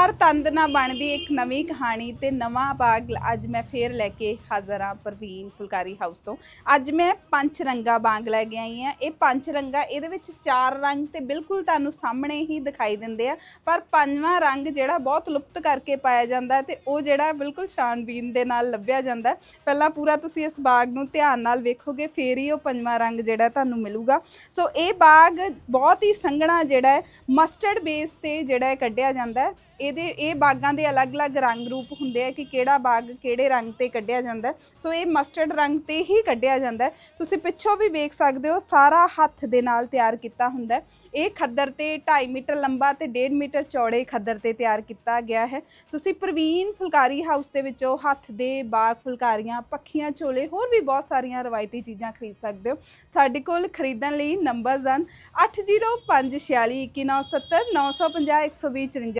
ਹਰ ਤੰਦ ਨਾਲ ਬਣਦੀ ਇੱਕ ਨਵੀਂ ਕਹਾਣੀ ਤੇ ਨਵਾਂ ਬਾਗ ਅੱਜ ਮੈਂ ਫੇਰ ਲੈ ਕੇ ਹਾਜ਼ਰ ਹਾਂ ਪ੍ਰਵੀਨ ਫੁਲਕਾਰੀ ਹਾਊਸ ਤੋਂ। ਅੱਜ ਮੈਂ ਪੰਜ ਰੰਗਾ ਬਾਗ ਲੈ ਕੇ ਆਈ ਹਾਂ। ਇਹ ਪੰਜ ਰੰਗਾ ਇਹਦੇ ਵਿੱਚ ਚਾਰ ਰੰਗ ਤੇ ਬਿਲਕੁਲ ਤੁਹਾਨੂੰ ਸਾਹਮਣੇ ਹੀ ਦਿਖਾਈ ਦਿੰਦੇ ਆ। ਪਰ ਪੰਜਵਾਂ ਰੰਗ ਜਿਹੜਾ ਬਹੁਤ ਲੁਪਤ ਕਰਕੇ ਪਾਇਆ ਜਾਂਦਾ ਹੈ ਤੇ ਉਹ ਜਿਹੜਾ ਬਿਲਕੁਲ ਸ਼ਾਨਬੀਨ ਦੇ ਨਾਲ ਲੱਭਿਆ ਜਾਂਦਾ। ਪਹਿਲਾਂ ਪੂਰਾ ਤੁਸੀਂ ਇਸ ਬਾਗ ਨੂੰ ਧਿਆਨ ਨਾਲ ਵੇਖੋਗੇ, ਫੇਰ ਹੀ ਉਹ ਪੰਜਵਾਂ ਰੰਗ ਜਿਹੜਾ ਤੁਹਾਨੂੰ ਮਿਲੂਗਾ। ਸੋ ਇਹ ਬਾਗ ਬਹੁਤ ਹੀ ਸੰਘਣਾ ਜਿਹੜਾ ਹੈ ਮਸਟਰਡ ਬੇਸ ਤੇ ਜਿਹੜਾ ਹੈ ਕੱਢਿਆ ਜਾਂਦਾ ਹੈ। ਇਹਦੇ ਇਹ ਬਾਗਾਂ ਦੇ ਅਲੱਗ-ਅਲੱਗ ਰੰਗ ਰੂਪ ਹੁੰਦੇ ਆ ਕਿ ਕਿਹੜਾ ਬਾਗ ਕਿਹੜੇ ਰੰਗ ਤੇ ਕੱਢਿਆ ਜਾਂਦਾ ਸੋ ਇਹ ਮਸਟਰਡ ਰੰਗ ਤੇ ਹੀ ਕੱਢਿਆ ਜਾਂਦਾ ਤੁਸੀਂ ਪਿੱਛੋਂ ਵੀ ਵੇਖ ਸਕਦੇ ਹੋ, ਸਾਰਾ ਹੱਥ ਦੇ ਨਾਲ ਤਿਆਰ ਕੀਤਾ ਹੁੰਦਾ ਇਹ ਖੱਦਰ ਤੇ 2.5 ਮੀਟਰ ਲੰਬਾ ਤੇ 1.5 ਮੀਟਰ ਚੌੜੇ ਖੱਦਰ ਤੇ ਤਿਆਰ ਕੀਤਾ ਗਿਆ ਹੈ। ਤੁਸੀਂ ਪ੍ਰਵੀਨ ਫੁਲਕਾਰੀ ਹਾਊਸ ਦੇ ਵਿੱਚੋਂ ਹੱਥ ਦੇ ਬਾਗ ਫੁਲਕਾਰੀਆਂ, ਪੱਖੀਆਂ, ਝੋਲੇ, ਹੋਰ ਵੀ ਬਹੁਤ ਸਾਰੀਆਂ ਰਵਾਇਤੀ ਚੀਜ਼ਾਂ ਖਰੀਦ ਸਕਦੇ ਹੋ। ਸਾਡੇ ਕੋਲ ਖਰੀਦਣ ਲਈ ਨੰਬਰਸ ਹਨ 8056419970 950 120 54